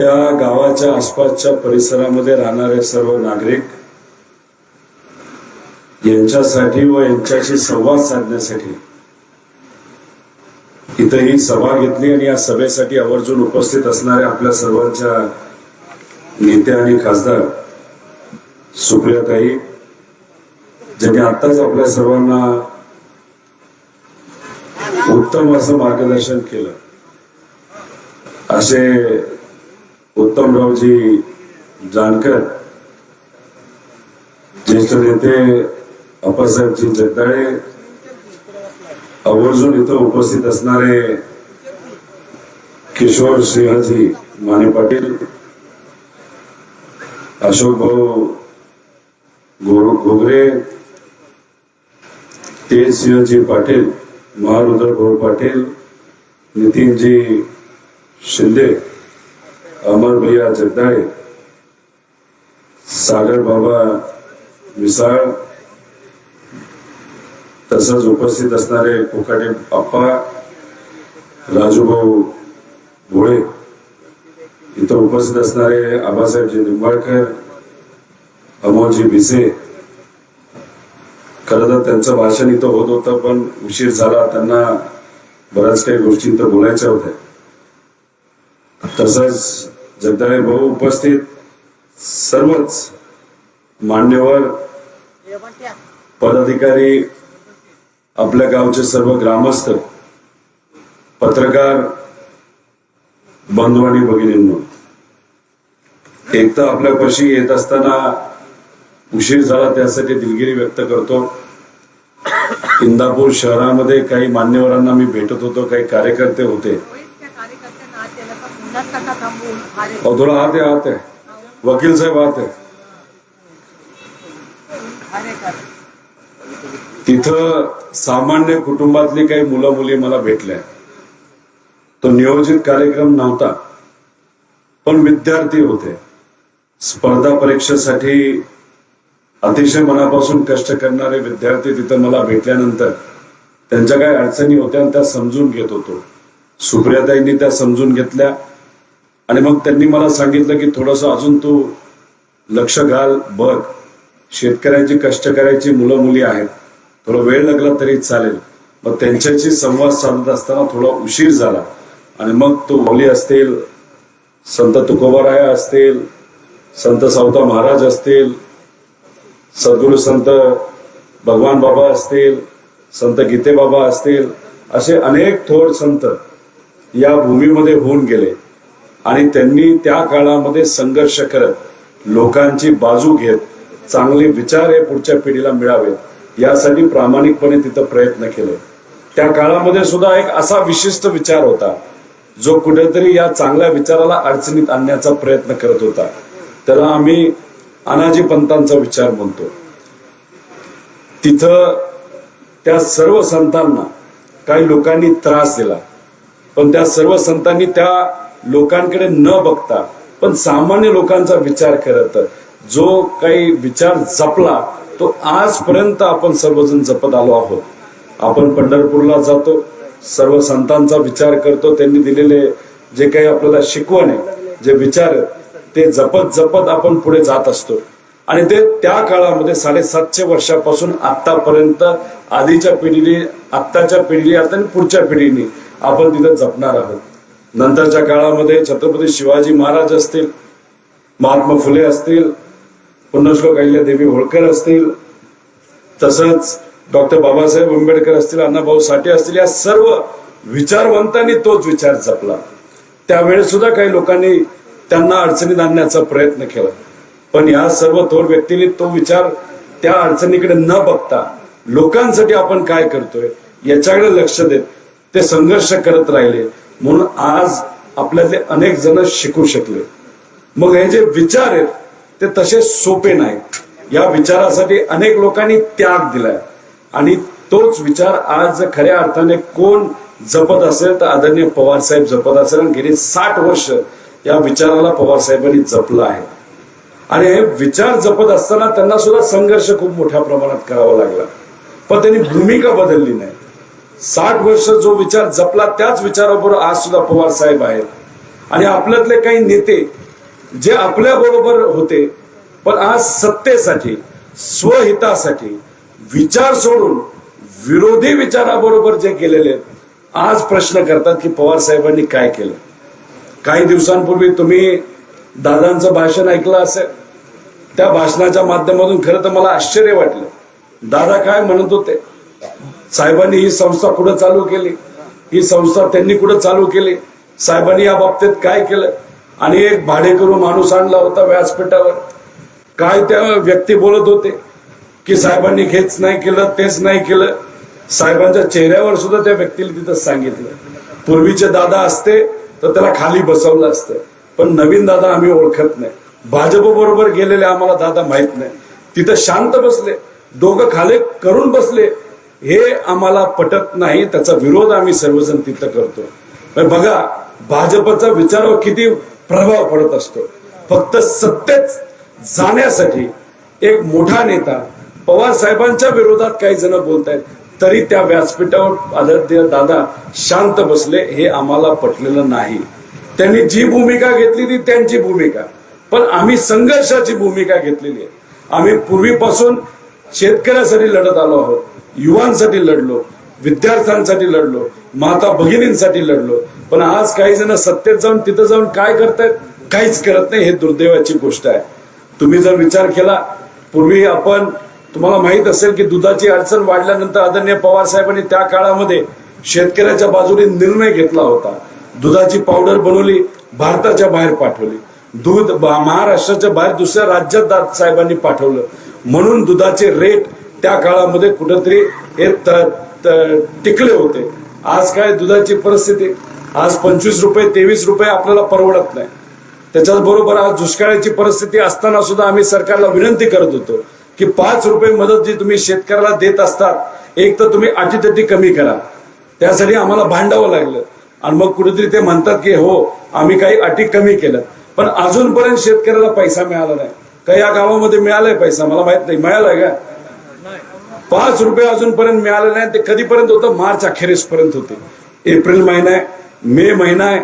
या गावाच्या आसपासच्या परिसरामध्ये राहणारे सर्व नागरिक यांच्यासाठी व यांच्याशी संवाद साधण्यासाठी इथं ही सभा घेतली आणि या सभेसाठी आवर्जून उपस्थित असणाऱ्या आपल्या सर्वांच्या नेत्या आणि खासदार सुप्रियाताई ज्यांनी आताच आपल्या सर्वांना उत्तम असं मार्गदर्शन केलं. असे उत्तमरावजी जानकर ज्येष्ठ नेते अप्पासाहेबजी जगदाळे आवर्जून इथं उपस्थित असणारे किशोर सिंहजी माने पाटील अशोक भाऊ गोरु घोगरे तेज सिंहजी पाटील महारुद्र भाऊ पाटील नितीनजी शिंदे अमर भैया जगदाळे सागर बाबा मिसाळ तसंच उपस्थित असणारे कोकाटे अप्पा राजूभाऊ भोळे इथं उपस्थित असणारे आबासाहेबजी निंबाळकर अमोलजी भिसे. खरं तर त्यांचं भाषण इथं होत होतं पण उशीर झाला त्यांना बऱ्याच काही गोष्टी इथं बोलायच्या होत्या. तसंच जगदाळे भाऊ उपस्थित सर्वच मान्यवर पदाधिकारी आपल्या गावचे सर्व ग्रामस्थ पत्रकार बंधू आणि भगिनींनो एक तर आपल्यापाशी येत असताना उशीर झाला त्यासाठी दिलगिरी व्यक्त करतो. इंदापूर शहरामध्ये काही मान्यवरांना मी भेटत होतो काही कार्यकर्ते होते त्या कार्यकर्त्यांना त्याला पुन्हा नका और थोडा आते आते। वकील साहेब आते। तिथं सामान्य कुटुंबातली काही मुलं मुली मला भेटल्या. तो नियोजित कार्यक्रम नव्हता पण विद्यार्थी होते. स्पर्धा परीक्षेसाठी अतिशय मनापासून कष्ट करणारे विद्यार्थी तिथं मला भेटल्यानंतर त्यांच्या काही अडचणी होत्या आणि त्या समजून घेत होतो. सुप्रियाताईंनी त्या समजून घेतल्या. आणि मग त्यांनी मला सांगितलं की थोडस अजून तू लक्ष घाल बघ. शेतकऱ्यांची कष्ट करायची मुलं मुली आहेत. थोडा वेळ लागला तरी चालेल. मग त्यांच्याशी संवाद साधत असताना थोडा उशीर झाला. आणि मग तो मौली असतील संत तुकोबाराया असतील संत सावता महाराज असतील सद्गुरू संत भगवान बाबा असतील संत गीते बाबा असतील असे अनेक थोर संत या भूमीमध्ये होऊन गेले. आणि त्यांनी त्या काळामध्ये संघर्ष करत लोकांची बाजू घेत चांगले विचार हे पुढच्या पिढीला मिळावेत यासाठी प्रामाणिकपणे तिथं प्रयत्न केले. त्या काळामध्ये सुद्धा एक असा विशिष्ट विचार होता जो कुठेतरी या चांगल्या विचाराला अडचणीत आणण्याचा प्रयत्न करत होता. त्याला आम्ही अनाजी पंतांचा विचार म्हणतो. तिथं त्या सर्व संतांना काही लोकांनी त्रास दिला पण त्या सर्व संतांनी त्या लोकांकडे न बघता पण सामान्य लोकांचा विचार करत जो काही विचार जपला तो आजपर्यंत आपण सर्वजण जपत आलो आहोत. आपण पंढरपूरला जातो सर्व संतांचा विचार करतो त्यांनी दिलेले जे काही आपल्याला शिकवण आहे जे विचार आहेत, ते जपत जपत आपण पुढे जात असतो. आणि ते त्या काळामध्ये साडेसातशे वर्षापासून आतापर्यंत आधीच्या पिढीने आत्ताच्या पिढीने आता आणि पुढच्या पिढीने आपण तिथं जपणार आहोत. नंतरच्या काळामध्ये छत्रपती शिवाजी महाराज असतील महात्मा फुले असतील पुण्यश्लोक देवी होळकर असतील तसंच डॉक्टर बाबासाहेब आंबेडकर असतील अण्णाभाऊ साठे असतील या सर्व विचारवंतांनी तोच विचार जपला. त्यावेळेस सुद्धा काही लोकांनी त्यांना अडचणीत आणण्याचा प्रयत्न केला. पण या सर्व थोर व्यक्तींनी तो विचार त्या अडचणीकडे न बघता लोकांसाठी आपण काय करतोय याच्याकडे लक्ष देत ते संघर्ष करत राहिले. म्हणून आज आपल्यातले अनेक जण शिकू शकले. मग हे जे विचार आहेत ते तसे सोपे नाहीत. या विचारासाठी अनेक लोकांनी त्याग दिलाय. आणि तोच विचार आज खऱ्या अर्थाने कोण जपत असेल तर आदरणीय पवार साहेब जपत असेल. आणि गेली साठ वर्ष या विचाराला पवार साहेबांनी जपलं आहे. आणि हे विचार जपत असताना त्यांना सुद्धा संघर्ष खूप मोठ्या प्रमाणात करावा लागला. पण त्यांनी भूमिका बदलली नाही. साठ वर्ष जो विचार जपला त्याच विचाराबरोबर आज सुद्धा पवार साहेब आहेत. आणि आपल्यातले काही नेते जे आपल्या बरोबर होते पण आज सत्तेसाठी स्वहितासाठी विचार सोडून विरोधी विचाराबरोबर जे गेलेले आहेत आज प्रश्न करतात की पवार साहेबांनी काय केलं? काही दिवसांपूर्वी तुम्ही दादांचं भाषण ऐकलं असेल. त्या भाषणाच्या माध्यमातून खरं तर मला आश्चर्य वाटलं. दादा काय म्हणत होते? साहेबांनी ही संस्था कुठं चालू केली. ही संस्था त्यांनी कुठं चालू केली. साहेबांनी या बाबतीत काय केलं? आणि एक भाडेकरू माणूस आणला होता व्यासपीठावर. काय त्या व्यक्ती बोलत होते? की साहेबांनी हेच नाही केलं तेच नाही केलं. साहेबांच्या चेहऱ्यावर सुद्धा त्या व्यक्तीला तिथं सांगितलं. पूर्वीचे दादा असते तर त्याला खाली बसवलं असतं. पण नवीन दादा आम्ही ओळखत नाही. भाजप बरोबर गेलेले आम्हाला दादा माहीत नाही. तिथं शांत बसले. दोघं खाले करून बसले. हे आम्हाला पटत नाही त्याचा विरोध आम्ही सर्वजण तिथं करतो. बघा भाजपचा विचारावर किती प्रभाव पडत असतो. फक्त सत्तेत जाण्यासाठी एक मोठा नेता पवार साहेबांच्या विरोधात काही जण बोलतायत तरी त्या व्यासपीठावर आदरणीय दादा शांत बसले हे आम्हाला पटलेलं नाही. त्यांनी जी भूमिका घेतली ती त्यांची भूमिका. पण आम्ही संघर्षाची भूमिका घेतलेली आहे. आम्ही पूर्वीपासून शेतकऱ्यासाठी लढत आलो आहोत. युवांसाठी लढलो विद्यार्थ्यांसाठी लढलो माता भगिनींसाठी लढलो. पण आज काही जण सत्तेत जाऊन तिथं जाऊन काय करतायत? काहीच करत नाही हे दुर्दैवाची गोष्ट आहे. तुम्ही जर विचार केला पूर्वी आपण तुम्हाला माहीत असेल की दुधाची अडचण वाढल्यानंतर आदरणीय पवार साहेबांनी त्या काळामध्ये शेतकऱ्याच्या बाजूने निर्णय घेतला होता. दुधाची पावडर बनवली भारताच्या बाहेर पाठवली. दूध बा- महाराष्ट्राच्या बाहेर दुसऱ्या राज्यात साहेबांनी पाठवलं. म्हणून दुधाचे रेट त्या काळामध्ये कुठंतरी हे त- त- टिकले होते. आज काय दुधाची परिस्थिती? आज पंचवीस रुपये तेवीस रुपये आपल्याला परवडत नाही. त्याच्याच बरोबर आज दुष्काळाची परिस्थिती असताना सुद्धा आम्ही सरकारला विनंती करत होतो की पाच रुपये मदत जी तुम्ही शेतकऱ्याला देत असतात एक तर तुम्ही अटीतटी कमी करा. त्यासाठी आम्हाला भांडावं लागलं. आणि मग कुठेतरी ते म्हणतात की हो आम्ही काही अटी कमी केल्या पण अजूनपर्यंत शेतकऱ्याला पैसा मिळाला नाही. का या गावामध्ये मिळालाय पैसा? मला माहीत नाही. मिळालाय का? पाच रुपये अजूनपर्यंत मिळाले नाही ते कधीपर्यंत होतं? मार्च अखेरीस पर्यंत होते. एप्रिल महिना आहे मे महिना आहे.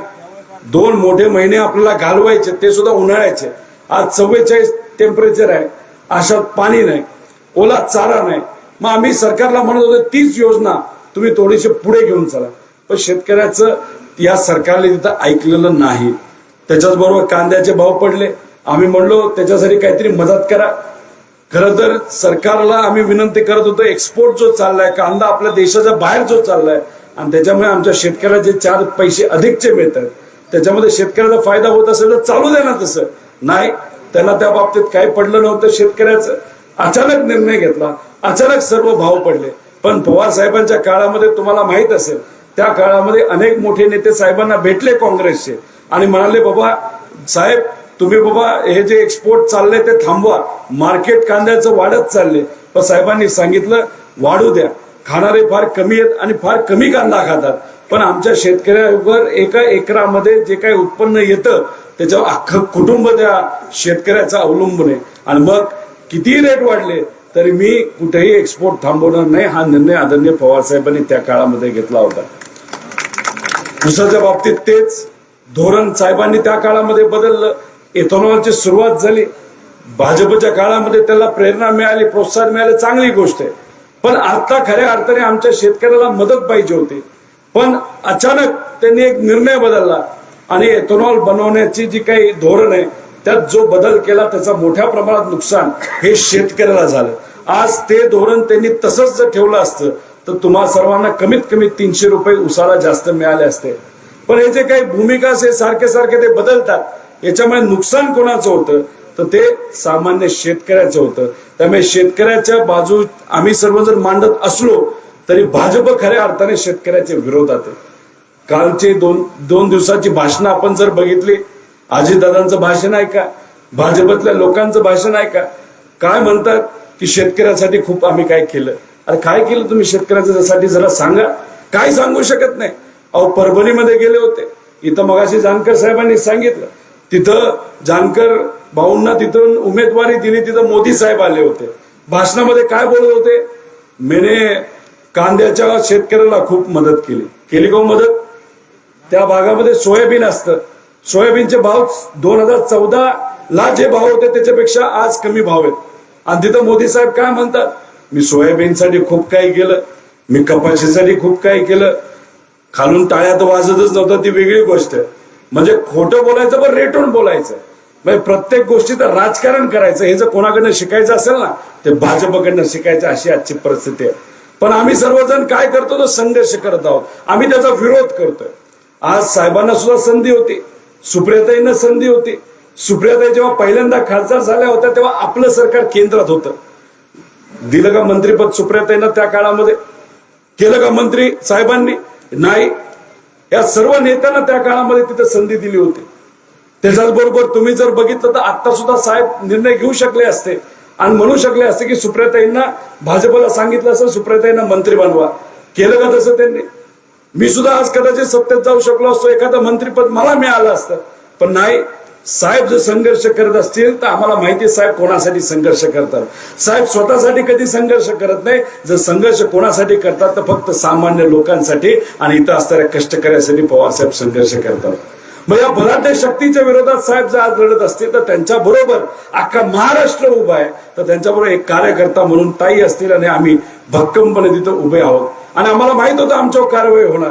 दोन मोठे महिने आपल्याला घालवायचे ते सुद्धा उन्हाळ्याचे. आज चव्वेचाळीस टेम्परेचर आहे. अशात पाणी नाही. ओला चारा नाही. मग आम्ही सरकारला म्हणत होतो तीच योजना तुम्ही थोडीशी पुढे घेऊन चला. पण शेतकऱ्याचं या सरकारने तिथं ऐकलेलं नाही. त्याच्याच बरोबर कांद्याचे भाव पडले. आम्ही म्हणलो त्याच्यासाठी काहीतरी मदत करा. खरं तर सरकारला आम्ही विनंती करत होतो एक्सपोर्ट जो चाललाय कांदा आपल्या देशाच्या बाहेर जो चाललाय आणि त्याच्यामुळे आमच्या शेतकऱ्याला जे चार पैसे अधिकचे मिळतात त्याच्यामध्ये शेतकऱ्याचा फायदा होत असेल तर चालू देणार ना तसं. नाही त्याला त्या बाबतीत काही पडलं नव्हतं शेतकऱ्याचं. अचानक निर्णय घेतला अचानक सर्व भाव पडले. पण पवार साहेबांच्या काळामध्ये तुम्हाला माहीत असेल त्या काळामध्ये अनेक मोठे नेते साहेबांना भेटले काँग्रेसचे. आणि म्हणाले बाबा साहेब तुम्ही बाबा हे जे एक्सपोर्ट चाललंय ते थांबवा. मार्केट कांद्याचं वाढत चालले पण साहेबांनी सांगितलं वाढू द्या. खाणारे फार कमी आहेत आणि फार कमी कांदा खातात. पण आमच्या शेतकऱ्यावर एका एकरामध्ये जे काही उत्पन्न येतं त्याच्यावर अख्खं कुटुंब त्या शेतकऱ्याचा अवलंबून आहे. आणि मग कितीही रेट वाढले तरी मी कुठेही एक्सपोर्ट थांबवणार नाही. हा निर्णय आदरणीय पवार साहेबांनी त्या काळामध्ये घेतला होता. ऊसाच्या बाबतीत तेच धोरण साहेबांनी त्या काळामध्ये बदललं. एथॉनॉलची सुरुवात झाली. भाजपच्या काळामध्ये त्याला प्रेरणा मिळाली प्रोत्साहन मिळाले चांगली गोष्ट आहे. पण आता खऱ्या अर्थाने आमच्या शेतकऱ्याला मदत पाहिजे होती. पण अचानक त्यांनी एक निर्णय बदलला आणि एथॉनॉल बनवण्याची जी काही धोरण आहे त्यात जो बदल केला त्याचा मोठ्या प्रमाणात नुकसान हे शेतकऱ्याला झालं. आज ते धोरण त्यांनी तसंच जर ठेवलं असतं तर तुम्हा सर्वांना कमीत कमी तीनशे रुपये उसाला जास्त मिळाले असते. पण हे जे काही भूमिका असे सारखे सारखे ते बदलतात याच्यामुळे नुकसान कोणाचं होतं? तर ते सामान्य शेतकऱ्याचं होतं. त्यामुळे शेतकऱ्याच्या बाजू आम्ही सर्वजण मांडत असलो तरी भाजप खऱ्या अर्थाने शेतकऱ्याच्या विरोधात आहे. कालचे दोन दोन दिवसाची भाषणं आपण जर बघितली अजितदादांचं भाषण आहे का? भाजपतल्या लोकांचं भाषण आहे का? काय म्हणतात? की शेतकऱ्यासाठी खूप आम्ही काय केलं? अरे काय केलं तुम्ही शेतकऱ्यासाठी जरा सांगा. काय सांगू शकत नाही. अहो परभणीमध्ये गेले होते. इथं मगाशी जानकर साहेबांनी सांगितलं. तिथं जानकर भाऊंना तिथून उमेदवारी दिली तिथं मोदी साहेब आले होते. भाषणामध्ये काय बोलत होते? मेने कांद्याच्या शेतकऱ्याला खूप मदत केली. केली का हो मदत? त्या भागामध्ये सोयाबीन असतं. सोयाबीनचे भाव दोन हजार चौदा ला जे भाव होते त्याच्यापेक्षा आज कमी भाव आहेत. आणि तिथं मोदी साहेब काय म्हणतात? मी सोयाबीनसाठी खूप काही केलं. मी कपाशीसाठी खूप काही केलं. खालून टाळ्यात वाजतच नव्हतं ती वेगळी गोष्ट आहे. म्हणजे खोटं बोलायचं पण रेटून बोलायचं. म्हणजे प्रत्येक गोष्टीचं राजकारण करायचं हे जर कोणाकडनं शिकायचं असेल ना ते भाजपकडनं शिकायचं अशी आजची परिस्थिती आहे. पण आम्ही सर्वजण काय करतो तो संघर्ष करत आहोत. आम्ही त्याचा विरोध करतोय. आज साहेबांना सुद्धा संधी होती. सुप्रियाताईंना संधी होती. सुप्रियाताई जेव्हा पहिल्यांदा खासदार झाल्या होत्या तेव्हा आपलं सरकार केंद्रात होतं. दिलं का मंत्रीपद सुप्रियाताईंना त्या काळामध्ये? केलं का मंत्री साहेबांनी? नाही. या सर्व नेत्यांना त्या काळामध्ये तिथे संधी दिली होती. त्याच्याच बरोबर तुम्ही जर बघितलं तर आता सुद्धा साहेब निर्णय घेऊ शकले असते. आणि म्हणू शकले असते की सुप्रियाताईंना भाजपला सांगितलं असं सुप्रियाताईंना मंत्री बनवा. केलं का तसं त्यांनी? मी सुद्धा आज कदाचित सत्तेत जाऊ शकलो असतो एखादं मंत्रीपद मला मिळालं असतं. पण नाही साहेब जर संघर्ष करत असतील तर आम्हाला माहिती साहेब कोणासाठी संघर्ष करतात. साहेब स्वतःसाठी कधी संघर्ष करत नाही. जर संघर्ष कोणासाठी करतात तर फक्त सामान्य लोकांसाठी आणि इथं असणाऱ्या कष्टकऱ्यासाठी पवारसाहेब संघर्ष करतात. मग या बलाढ्य शक्तीच्या विरोधात साहेब जर आज लढत असतील तर त्यांच्या बरोबर अख्खा महाराष्ट्र उभा आहे. तर त्यांच्याबरोबर एक कार्यकर्ता म्हणून ताई असतील आणि आम्ही भक्कमपणे तिथं उभे आहोत. आणि आम्हाला माहीत होतं आमच्यावर कारवाई होणार.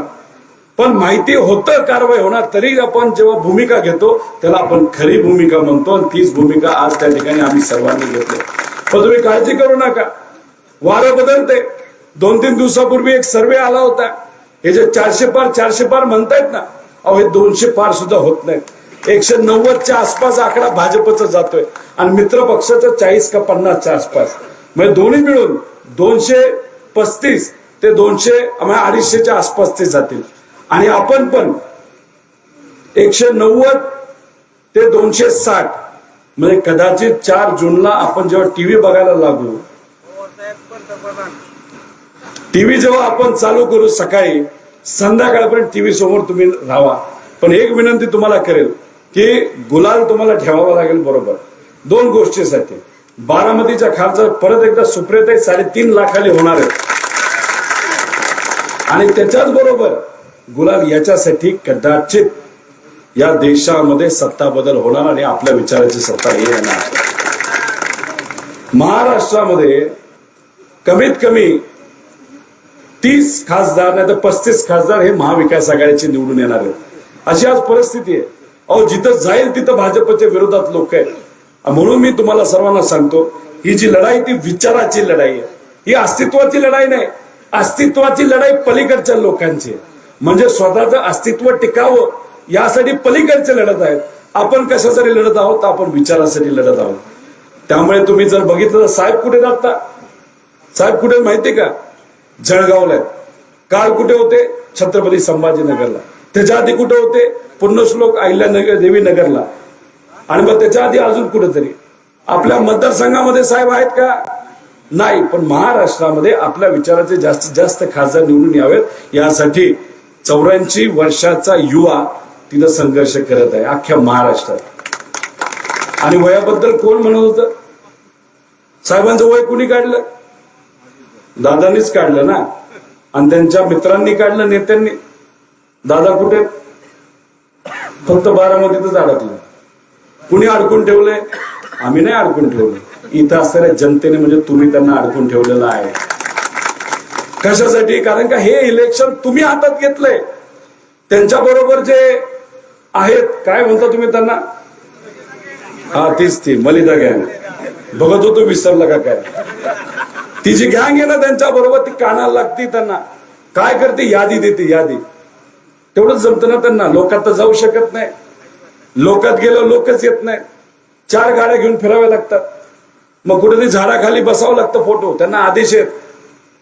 पण माहिती होतं कारवाई होणार तरी आपण जेव्हा भूमिका घेतो त्याला आपण खरी भूमिका म्हणतो आणि तीच भूमिका आज त्या ठिकाणी आम्ही सर्वांनी घेतली. पण तुम्ही काळजी करू नका. वारं बदलते दोन तीन दिवसापूर्वी एक सर्वे आला होता. हे जे चारशे पार चारशे पार म्हणतायत ना अहो हे दोनशे पार सुद्धा होत नाहीत. एकशे नव्वदच्या आसपास आकडा भाजपचा जातोय आणि मित्र पक्षाचा चाळीस का पन्नासच्या आसपास. म्हणजे दोन्ही मिळून दोनशे पस्तीस ते दोनशे म्हणजे अडीचशेच्या आसपास ते जातील. आणि आपण पण एकशे नव्वद ते दोनशे साठ म्हणजे कदाचित चार जूनला आपण जेव्हा टीव्ही बघायला लागू टीव्ही जेव्हा आपण चालू करू सकाळी संध्याकाळपर्यंत टीव्ही समोर तुम्ही राहा. पण एक विनंती तुम्हाला करेल की गुलाल तुम्हाला ठेवावा लागेल बरोबर. दोन गोष्टीसाठी. बारामतीच्या खालचा परत एकदा सुप्रियताई साडेतीन लाखाली होणार आहे आणि त्याच्याच बरोबर गुलाब याच्यासाठी कदाचित या देशामध्ये सत्ता बदल होणार आणि आपल्या विचाराची सत्ता येणार. महाराष्ट्रामध्ये कमीत कमी तीस खासदार नाही तर पस्तीस खासदार हे महाविकास आघाडीचे निवडून येणार आहेत. अशी आज परिस्थिती आहे. अहो जिथं जाईल तिथं भाजपच्या विरोधात लोक आहेत. म्हणून मी तुम्हाला सर्वांना सांगतो ही जी लढाई ती विचाराची लढाई आहे. ही अस्तित्वाची लढाई नाही. अस्तित्वाची लढाई पलीकडच्या लोकांची आहे. म्हणजे स्वतःचं अस्तित्व टिकावं यासाठी पलीकडचे लढत आहेत. आपण कशासाठी लढत आहोत? तर आपण विचारासाठी लढत आहोत. त्यामुळे तुम्ही जर बघितलं तर साहेब कुठे जाता? साहेब कुठे माहितीये का? जळगावला आहेत. काल कुठे होते? छत्रपती संभाजीनगरला. त्याच्या आधी कुठे होते? पुण्यश्लोक अहिल्यानगर देवी नगरला आणि मग त्याच्या आधी अजून कुठेतरी. आपल्या मतदारसंघामध्ये साहेब आहेत का? नाही पण महाराष्ट्रामध्ये आपल्या विचाराचे जास्तीत जास्त खासदार निवडून यावेत. यासाठी चौऱ्याऐंशी वर्षाचा युवा तिथं संघर्ष करत आहे अख्ख्या महाराष्ट्रात. आणि वयाबद्दल कोण म्हणत होतं? साहेबांचं वय कुणी काढलं? दादांनीच काढलं ना? आणि त्यांच्या मित्रांनी काढलं नेत्यांनी? दादा कुठे? फक्त बारामतीतच अडकलं. कुणी अडकून ठेवलंय? आम्ही नाही अडकून ठेवलं. इथं असणाऱ्या जनतेने म्हणजे तुम्ही त्यांना अडकून ठेवलेलं आहे. कशासाठी कारण का हे इलेक्शन तुम्ही हातात घेतलंय. त्यांच्या बरोबर जे आहेत काय म्हणता तुम्ही त्यांना? हा तीच ती मलिदा गँग. बघत होतो विसरलं का काय? ती जी गँग आहे ना त्यांच्या बरोबर ती कानाला लागते त्यांना. काय करते? यादी देते यादी. तेवढंच जमतं ना त्यांना. लोकात तर जाऊ शकत नाही. लोकात गेलं लोकच येत नाही. चार गाड्या घेऊन फिराव्या लागतात. मग कुठेतरी झाडाखाली बसावं लागतं फोटो. त्यांना आदेश आहेत.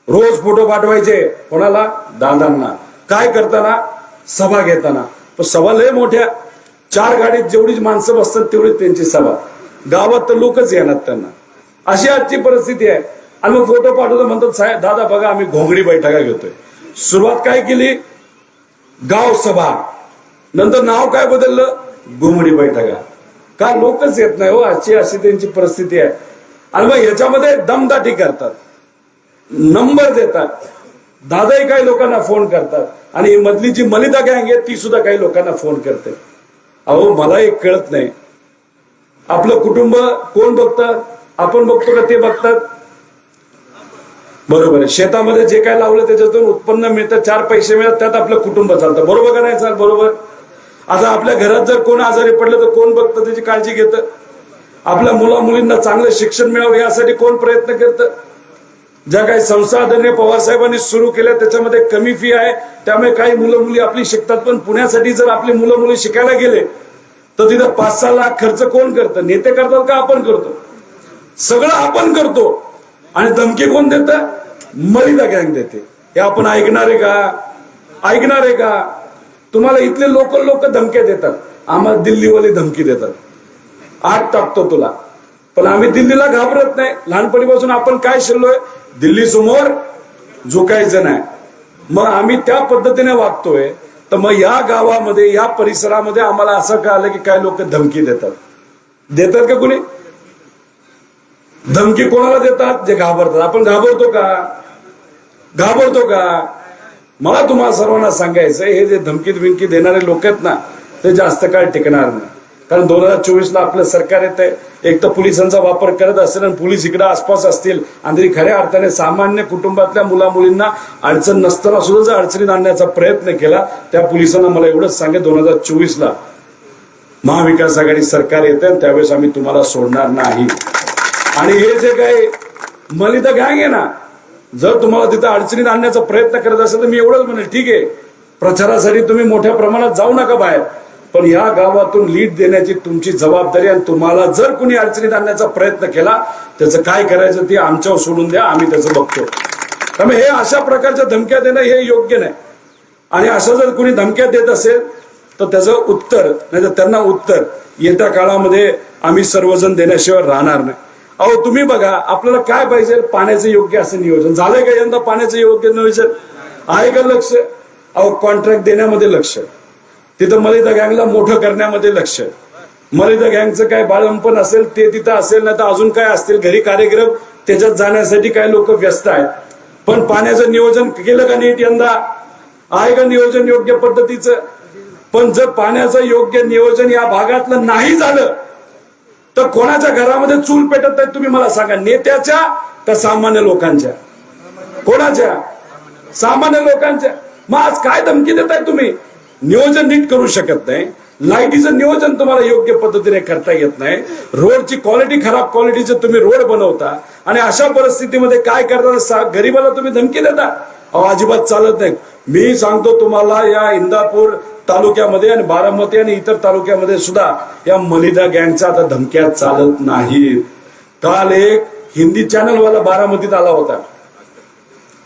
रोज फोटो पाठवायचे. कोणाला? दादांना. काय करताना? सभा घेताना. पण सभा लय मोठ्या. चार गाडीत जेवढी माणसं बसतात तेवढीच त्यांची सभा. गावात तर लोकच येणार त्यांना. अशी आजची परिस्थिती आहे. आणि मग फोटो पाठवतो म्हणतात साहेब दादा बघा आम्ही घोंगडी बैठका घेतोय. सुरुवात काय केली? गाव सभा. नंतर नाव काय बदललं? घोंगडी बैठका. का? लोकच येत नाही हो. आजची अशी त्यांची परिस्थिती आहे. आणि मग याच्यामध्ये दमदाटी करतात. नंबर देतात. दादाही काही लोकांना फोन करतात. आणि मधली जी मलिदा गँग आहे ती सुद्धा काही लोकांना फोन करते. अहो मला एक कळत नाही. आपलं कुटुंब कोण बघतात? आपण बघतो का ते बघतात? बरोबर आहे. शेतामध्ये जे काय लावलं त्याच्यातून उत्पन्न मिळतं चार पैसे मिळतात त्यात आपलं कुटुंब चालतं. बरोबर का नाही चाल बरोबर. आता आपल्या घरात जर कोण आजारी पडलं तर कोण बघतं? त्याची काळजी घेतं. आपल्या मुला मुलींना चांगलं शिक्षण मिळावं यासाठी कोण प्रयत्न करतं? ज्या काही संसाधने पवार साहेबांनी सुरू केल्या त्याच्यामध्ये कमी फी आहे. त्यामुळे काही मुलं मुली आपली शिकतात. पण पुण्यासाठी जर आपली मुलं मुली शिकायला गेले तर तिथं पाच सहा लाख खर्च कोण करतं? नेते करतात का आपण करतो? सगळं आपण करतो. आणि धमकी कोण देत? मलिदा गँग देते. हे आपण ऐकणार आहे का? ऐकणार आहे का? तुम्हाला इथले लोकल लोक धमक्या देतात. आम्हाला दिल्लीवाले धमकी देतात. आग टाकतो तुला. पण आम्ही दिल्लीला घाबरत नाही. लहानपणीपासून आपण काय शिरलोय? दिल्ली समोर झुकायचं नाही. मग आम्ही त्या पद्धतीने वागतोय. तर मग या गावामध्ये या परिसरामध्ये आम्हाला असं कळालं की काय लोक धमकी देतात. देतात का कुणी? धमकी कोणाला देतात? जे घाबरतात. आपण घाबरतो का? घाबरतो का? मला तुम्हाला सर्वांना सांगायचं हे जे धमकी बिमकी देणारे लोक आहेत ना ते जास्त काळ टिकणार नाही. कारण दोन हजार चोवीसला आपलं सरकार येत आहे एक तर पोलिसांचा वापर करत असेल आणि पोलीस इकडे आसपास असतील. आणि तरी खऱ्या अर्थाने सामान्य कुटुंबातल्या मुला मुलींना अडचण नसताना सुद्धा जर अडचणीत आणण्याचा प्रयत्न केला त्या पोलिसांना मला एवढंच सांगे दोन हजार चोवीसला महाविकास आघाडी सरकार येते आणि त्यावेळेस आम्ही तुम्हाला सोडणार नाही. आणि हे जे काही मलिदा गँग आहे ना जर तुम्हाला तिथं अडचणीत आणण्याचा प्रयत्न करत असेल तर मी एवढंच म्हणेल ठीक आहे. प्रचारासाठी तुम्ही मोठ्या प्रमाणात जाऊ नका बाहेर. पण या गावातून लीड देण्याची तुमची जबाबदारी आणि तुम्हाला जर कुणी अडचणीत आणण्याचा प्रयत्न केला त्याचं काय करायचं ते आमच्यावर सोडून द्या आम्ही त्याचं बघतो. त्यामुळे हे अशा प्रकारच्या धमक्या देणं हे योग्य नाही. आणि असं जर कुणी धमक्या देत असेल तर त्याचं उत्तर नाही तर त्यांना उत्तर येत्या काळामध्ये आम्ही सर्वजण देण्याशिवाय राहणार नाही. अहो तुम्ही बघा आपल्याला काय पाहिजे? पाण्याचं योग्य असं नियोजन. झालंय का यंदा पाण्याचं योग्य नियोजन? आहे का लक्ष? अहो कॉन्ट्रॅक्ट देण्यामध्ये लक्ष. तिथं मलिदा गँगला मोठं करण्यामध्ये लक्ष मलिदा गँगचं काय बाळंपण असेल ते तिथं असेल नाही तर अजून काय असतील घरी कार्यक्रम त्याच्यात जाण्यासाठी काय लोक व्यस्त आहेत. पण पाण्याचं नियोजन केलं का नीट यंदा? आहे का नियोजन योग्य पद्धतीचं? पण जर पाण्याचं योग्य नियोजन या भागातलं नाही झालं तर कोणाच्या घरामध्ये चूल पेटत आहेत तुम्ही मला सांगा. नेत्याच्या तर सामान्य लोकांच्या? कोणाच्या? सामान्य लोकांच्या. मग आज काय धमकी देताय तुम्ही? नियोजन नीट करू शकत नाही. लाईटीचं नियोजन तुम्हाला योग्य पद्धतीने करता येत नाही. रोडची क्वालिटी खराब क्वालिटीचं तुम्ही रोड बनवता. आणि अशा परिस्थितीमध्ये काय करता गरीबाला तुम्ही धमकी देता? अहो अजिबात चालत नाही. मी सांगतो तुम्हाला या इंदापूर तालुक्यामध्ये आणि बारामती आणि इतर तालुक्यामध्ये सुद्धा या मलिदा गँगचा आता धमक्या चालत नाही काल एक हिंदी चॅनलवाला बारामतीत आला होता.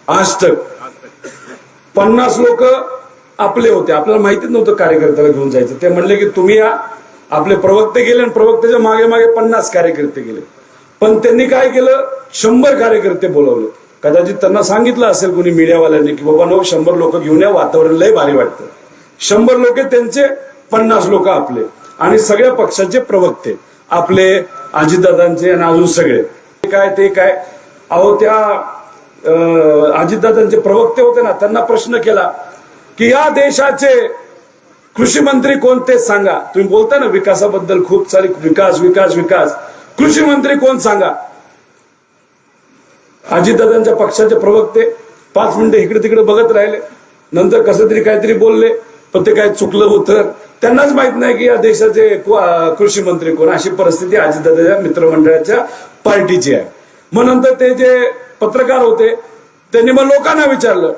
आज तक. पन्नास लोक आपले होते. आपल्याला माहितीच नव्हतं कार्यकर्त्याला घेऊन जायचं. ते म्हणले की तुम्ही या. आपले प्रवक्ते गेले आणि प्रवक्त्याच्या मागे मागे पन्नास कार्यकर्ते गेले. पण त्यांनी काय केलं? शंभर कार्यकर्ते बोलवले. कदाचित त्यांना सांगितलं असेल कोणी मीडियावाल्यांनी की बाबा नो शंभर लोक घेऊन या वातावरण लय भारी वाटतं. शंभर लोक त्यांचे पन्नास लोक आपले. आणि सगळ्या पक्षाचे प्रवक्ते आपले अजितदादांचे आणि अजून सगळे. काय ते काय? अहो त्या अं, अजितदादांचे प्रवक्ते होते ना त्यांना प्रश्न केला. की या देशाचे कृषी मंत्री कोणते सांगा. तुम्ही बोलता ना विकासाबद्दल खूप सारी विकास विकास विकास. कृषी मंत्री कोण सांगा? अजितदादांच्या पक्षाचे प्रवक्ते पाच मिनिटं इकडे तिकडे बघत राहिले. नंतर कसं तरी काहीतरी बोलले पण ते काय चुकलं होतं त्यांनाच माहीत नाही की या देशाचे कृषी मंत्री कोण. अशी परिस्थिती अजितदादाच्या मित्रमंडळाच्या पार्टीची आहे. मग नंतर ते जे पत्रकार होते त्यांनी मग लोकांना विचारलं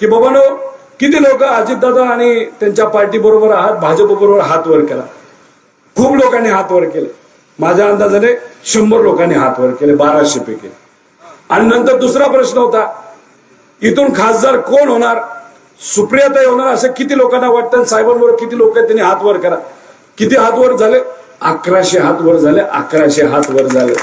की बाबानो किती लोक अजितदादा आणि त्यांच्या पार्टी बरोबर आहात भाजप बरोबर हात वर केला. खूप लोकांनी हात वर केले. माझ्या अंदाजाने शंभर लोकांनी हात वर केले बाराशे पैकी. आणि नंतर दुसरा प्रश्न होता इथून खासदार कोण होणार? सुप्रियाताई होणार असं किती लोकांना वाटतं? साहेबांवर किती लोक त्यांनी हात वर करा? किती हात वर झाले? अकराशे हात वर झाले अकराशे हात वर झाले.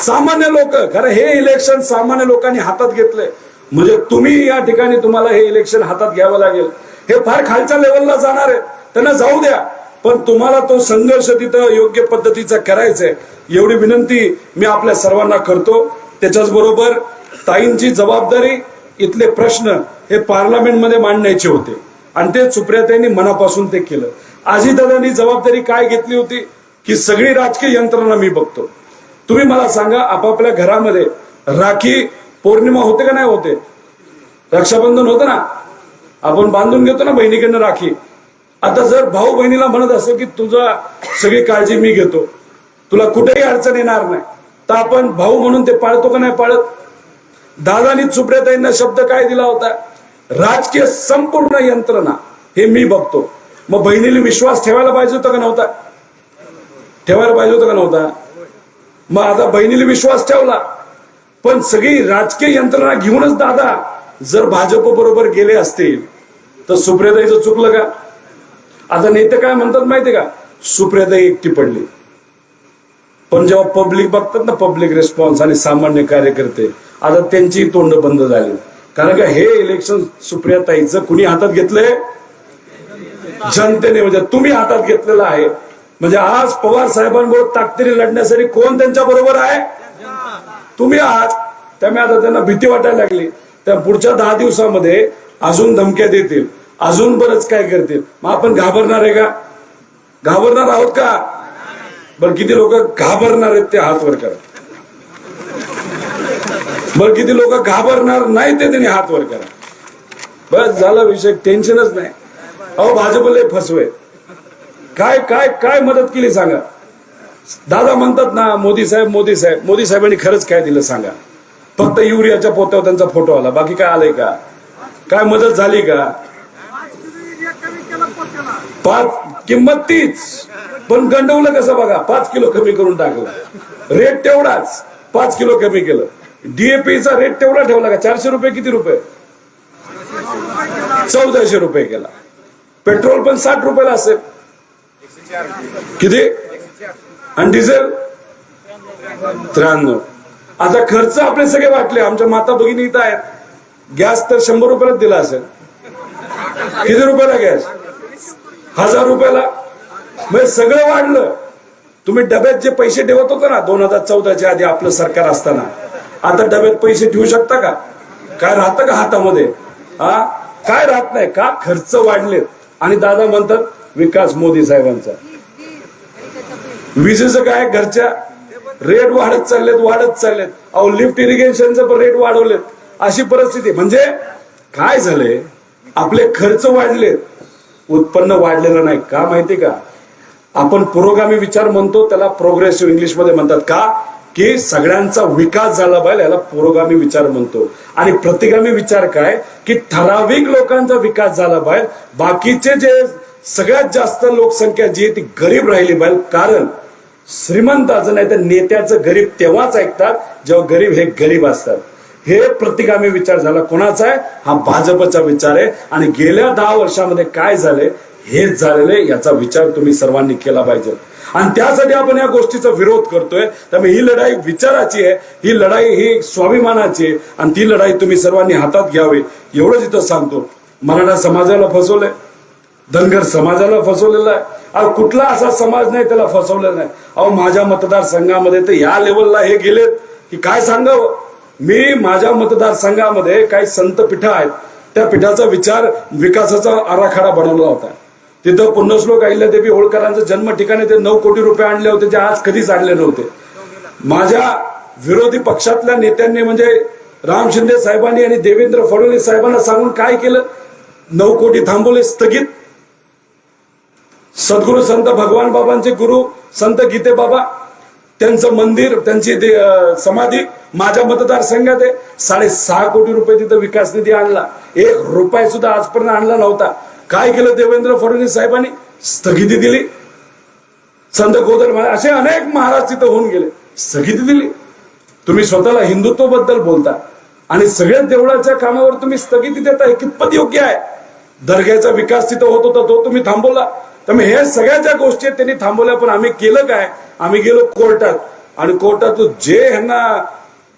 सामान्य लोक खरं हे इलेक्शन सामान्य लोकांनी हातात घेतलंय. म्हणजे तुम्ही या ठिकाणी तुम्हाला हे इलेक्शन हातात घ्यावं लागेल. हे फार खालच्या लेवलला जाणार आहे. त्यांना जाऊ द्या. पण तुम्हाला तो संघर्ष तिथं योग्य पद्धतीचा करायचा आहे एवढी विनंती मी आपल्या सर्वांना करतो. त्याच्याच बरोबर ताईंची जबाबदारी इथले प्रश्न हे पार्लमेंटमध्ये मांडण्याचे होते. आणि ते सुप्रियाताईंनी मनापासून ते केलं. अजितदादांनी जबाबदारी काय घेतली होती? की सगळी राजकीय यंत्रणा मी बघतो. तुम्ही मला सांगा आपापल्या घरामध्ये राखी पौर्णिमा होते का नाही होते? रक्षाबंधन होतं ना? आपण बांधून घेतो ना बहिणीकडनं राखी. आता जर भाऊ बहिणीला म्हणत असेल की तुझा सगळी काळजी मी घेतो तुला कुठेही अडचण येणार नाही तर आपण भाऊ म्हणून ते पाळतो का नाही पाळत? दादानी सुप्रियाताईंना शब्द काय दिला होता? राजकीय संपूर्ण यंत्रणा हे मी बघतो. मग बहिणीला विश्वास ठेवायला पाहिजे होता का नव्हता? ठेवायला पाहिजे होता का नव्हता? मग आता बहिणीला विश्वास ठेवला. पण सगळी राजकीय यंत्रणा घेऊनच दादा जर भाजप बरोबर गेले असतील तर सुप्रियाताईचं चुकलं का? आता नेते काय म्हणतात माहितीये का? सुप्रियाताई एकटी पडली. पण जेव्हा पब्लिक बघतात ना पब्लिक रिस्पॉन्स आणि सामान्य कार्यकर्ते आता त्यांची तोंड बंद झाली. कारण का हे इलेक्शन सुप्रियाताईचं कुणी हातात घेतलंय? जनतेने म्हणजे तुम्ही हातात घेतलेलं आहे. म्हणजे आज पवार साहेबांबरोबर ताकदीने लढण्यासाठी कोण त्यांच्या बरोबर आहे? तुम्ही आहात त्यामुळे आता त्यांना भीती वाटायला लागली. त्या पुढच्या दहा दिवसामध्ये अजून धमक्या देतील. अजून बरंच काय करतील. मग आपण घाबरणार आहे का? घाबरणार आहोत का? बरं किती लोक घाबरणार आहेत ते हात वर करा. बरं किती लोक घाबरणार नाही ते त्यांनी हात वर करा. बस झाला विषय टेन्शनच नाही. अहो भाजपले फसवे. काय काय काय मदत केली सांगा. दादा म्हणतात ना मोदी साहेब मोदी साहेब. मोदी साहेबांनी खरंच काय दिलं सांगा. फक्त युरियाच्या पोत्यावर त्यांचा फोटो आला. बाकी काय आलंय का? काय मदत झाली का? पाच किंमत तीच. पण गंडवलं कसं बघा? पाच किलो कमी करून टाकलं. रेट तेवढाच. पाच किलो कमी केलं. डीएपीचा रेट तेवढा ठेवला का? चारशे रुपये किती रुपये? चौदाशे रुपये केला. पेट्रोल पण साठ रुपयाला असेल. किती? आणि डिझेल त्र्याण्णव. आता खर्च आपले सगळे वाटले आमच्या माता भगिनी इथं आहेत. गॅस तर शंभर रुपयाला दिला असेल. किती रुपयाला गॅस? हजार रुपयाला. म्हणजे सगळं वाढलं. तुम्ही डब्यात जे पैसे ठेवत होता ना दोन हजार चौदाच्या आधी आपलं सरकार असताना आता डब्यात पैसे ठेवू शकता का? काय राहतं का हातामध्ये? हा काय राहत नाही का? खर्च वाढलेत. आणि दादा म्हणतात विकास मोदी साहेबांचा. विजेचं काय? घरच्या रेट वाढत चाललेत वाढत चाललेत. अहो लिफ्ट इरिगेशनचं पण रेट वाढवलेत. अशी परिस्थिती. म्हणजे काय झालंय? आपले खर्च वाढलेत. उत्पन्न वाढलेलं नाही. का माहिती का? आपण पुरोगामी विचार म्हणतो त्याला प्रोग्रेसिव्ह इंग्लिशमध्ये म्हणतात. का? की सगळ्यांचा विकास झाला पाहिजे याला पुरोगामी विचार म्हणतो. आणि प्रतिगामी विचार काय? की ठराविक लोकांचा विकास झाला पाहिजे. बाकीचे जे सगळ्यात जास्त लोकसंख्या जी आहे ती गरीब राहिली पाहिजे. कारण श्रीमंताचं नाही तर नेत्याचं गरीब तेव्हाच ऐकतात जेव्हा गरीब हे गरीब असतात. हे प्रतिगामी विचार झाला कोणाचा आहे? हा भाजपचा विचार आहे. आणि गेल्या दहा वर्षामध्ये काय झाले हेच झालेले याचा विचार तुम्ही सर्वांनी केला पाहिजे. आणि त्यासाठी आपण या गोष्टीचा विरोध करतोय. त्यामुळे ही लढाई विचाराची आहे. ही लढाई ही स्वाभिमानाची आहे. आणि ती लढाई तुम्ही सर्वांनी हातात घ्यावी. एवढंच इथं सांगतो. मराठा समाजाला फसवलंय. धनगर समाजाला फसवलेला आहे. अहो कुठला असा समाज नाही त्याला फसवलं नाही. अहो माझ्या मतदारसंघामध्ये तर या लेवलला हे गेलेत की काय सांगावं? मी माझ्या मतदारसंघामध्ये काही संत पीठ आहेत. त्या पीठाचा विचार विकासाचा आराखडा बनवला होता. तिथं पुण्यश्लोक अहिल्यादेवी होळकरांचं जन्म ठिकाणी ते नऊ कोटी रुपये आणले होते जे आज कधीच आणले नव्हते. माझ्या विरोधी पक्षातल्या नेत्यांनी म्हणजे राम शिंदे साहेबांनी आणि देवेंद्र फडणवीस साहेबांना सांगून काय केलं? नऊ कोटी थांबवले स्थगित. सद्गुरू संत भगवान बाबांचे गुरु संत गीते बाबा त्यांचं मंदिर त्यांची समाधी माझ्या मतदारसंघात आहे. साडेसहा कोटी रुपये तिथं विकास निधी आणला. एक रुपये सुद्धा आजपर्यंत आणला नव्हता. काय केलं देवेंद्र फडणवीस साहेबांनी? स्थगिती दिली. संत गोदर महाराज असे अनेक महाराज तिथं होऊन गेले. स्थगिती दिली. तुम्ही स्वतःला हिंदुत्वबद्दल बोलता. आणि सगळ्या देवळाच्या कामावर तुम्ही स्थगिती देता हे कितपत योग्य आहे? दर्ग्याचा विकास तिथं होत होता तो तुम्ही थांबवला. त्यामुळे हे सगळ्या ज्या गोष्टी आहेत त्यांनी थांबवल्या पण आम्ही केलं काय? आम्ही गेलो कोर्टात. आणि कोर्टात जे ह्यांना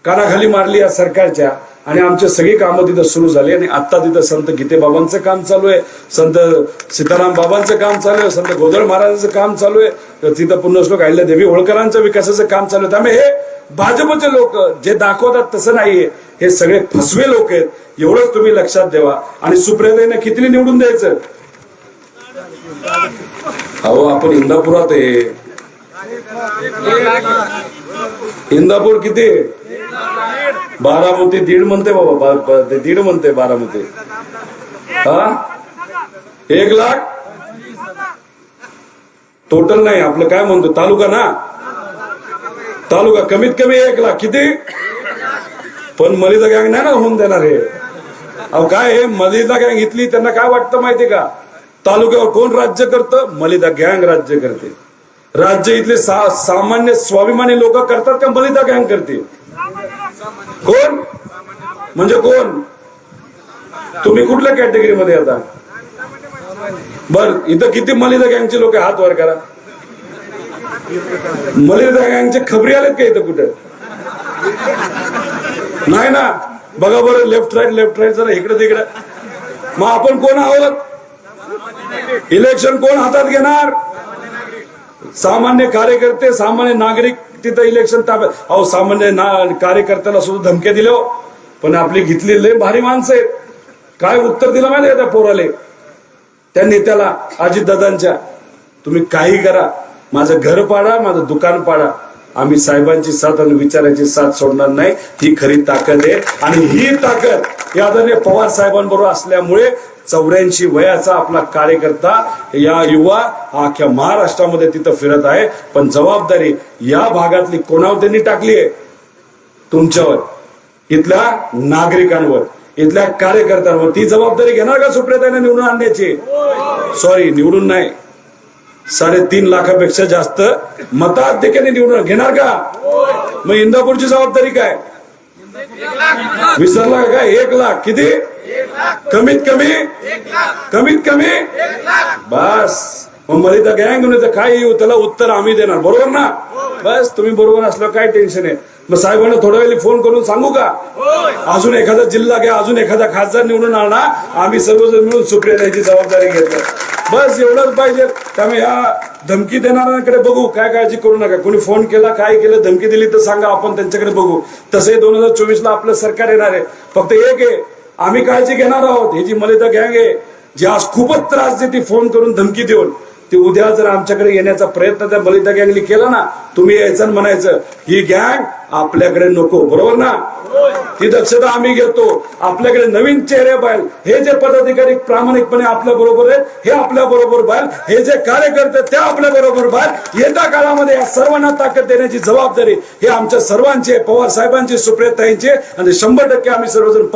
कानाखाली मारली या सरकारच्या आणि आमचे सगळी कामं तिथं सुरू झाली. आणि आता तिथं संत गीते बाबांचं काम चालू आहे संत सीताराम बाबांचं काम चालू आहे संत गोधळ महाराजांचं काम चालू आहे. तर तिथं पुण्यश्लोक आहिल्या देवी होळकरांचं विकासाचं काम चालू आहे. त्यामुळे हे भाजपचे लोक जे दाखवतात तसं नाहीये. हे सगळे फसवे लोक आहेत. एवढंच तुम्ही लक्षात ठेवा. आणि सुप्रियाताईंना किती निवडून द्यायचं? अहो आपण इंदापुरात आहे. इंदापूर किती? बारामती दीड म्हणते बाबा ते दीड म्हणते बारामती. हा? एक लाख? टोटल नाही आपलं काय म्हणतो तालुका ना? तालुका कमीत कमी एक लाख किती? पण मलिदा गँग नाही ना होऊन देणार हे. अहो काय हे मलिदा गँग इथली त्यांना काय वाटतं माहिती का? तालुक्यावर कोण राज्य करतं? मलिदा गँग राज्य करते. राज्य इथले सा, सामान्य स्वाभिमानी लोक करतात का मलिदा गँग करते? कोण? म्हणजे कोण? तुम्ही कुठल्या कॅटेगरीमध्ये आता? बर इथं किती मलिदा गँगचे लोक हात वर करा. मलिदा गँगचे खबरी आलेत का इथं कुठं? नाही ना. बघा बरं लेफ्ट राईट लेफ्ट राईट जरा इकडं तिकडं. मग आपण कोण आहोत? इलेक्शन कोण हातात घेणार? सामान्य कार्यकर्ते सामान्य नागरिक तिथं इलेक्शन ताब्यात अहो सामान्य कार्यकर्त्याला सुद्धा धमके दिले हो. पण आपली घेतली लय भारी माणसं आहेत. काय उत्तर दिलं माहिती त्या पोराले? त्या नेत्याला अजितदादांच्या तुम्ही काही करा. माझं घर पाडा माझं दुकान पाडा. आम्ही साहेबांची साथ आणि विचारांची साथ सोडणार नाही. ही खरी ताकद आहे आणि ही ताकद या आदरणीय पवार साहेबांबरोबर असल्यामुळे चौऱ्याऐंशी वयाचा आपला कार्यकर्ता या युवा हा अख्ख्या महाराष्ट्रामध्ये तिथं फिरत आहे. पण जबाबदारी या भागातली कोणावर त्यांनी टाकली आहे? तुमच्यावर. इथल्या नागरिकांवर इथल्या कार्यकर्त्यांवर. ती जबाबदारी घेणार का सुप्रियाताईंना निवडून आणण्याची? सॉरी निवडून नाही. साडेतीन लाखापेक्षा जास्त मताधिक्याने निवडून घेणार का? मग इंदापूरची जबाबदारी काय? विसरला का? काय एक लाख. किती? कमीत कमी कमीत कमी बस. मग मला तर गँग घेऊन तर काय येऊ त्याला उत्तर आम्ही देणार. बरोबर ना? बस तुम्ही बरोबर असलं काय टेन्शन आहे? मग साहेबांना थोड्या वेळी फोन करून सांगू का? अजून एखादा जिल्हा घ्या अजून एखादा खासदार निवडून आणा. आम्ही सर्वजण मिळून सुप्रियाची जबाबदारी घेतो बस एवढंच पाहिजे. त्यामुळे या धमकी देणाऱ्यांकडे बघू काय काळजी करू नका. कोणी फोन केला काय केलं धमकी दिली तर सांगा आपण त्यांच्याकडे बघू. तसंही दोन हजार चोवीस ला आपलं सरकार येणार आहे. फक्त एक आहे आम्ही काळजी घेणार आहोत. हे जी मलिदा गँग आहे जी आज खूपच त्रास देते फोन करून धमकी देऊन. ते उद्या जर आमच्याकडे येण्याचा प्रयत्न त्या मलिदा गँगनी केला ना तुम्ही यायचं आणि म्हणायचं ही गँग आपल्याकडे नको. बरोबर ना? ती दक्षता आम्ही घेतो. आपल्याकडे नवीन चेहरे बैल हे जे पदाधिकारी प्रामाणिकपणे आपल्या बरोबर आहेत हे आपल्या बरोबर पाहिजे हे जे कार्यकर्ते ते आपल्या बरोबर पाहिजे येत्या काळामध्ये या सर्वांना ताकद देण्याची जबाबदारी हे आमच्या सर्वांची पवार साहेबांची सुप्रियताईंची आणि शंभर टक्के आम्ही सर्वजण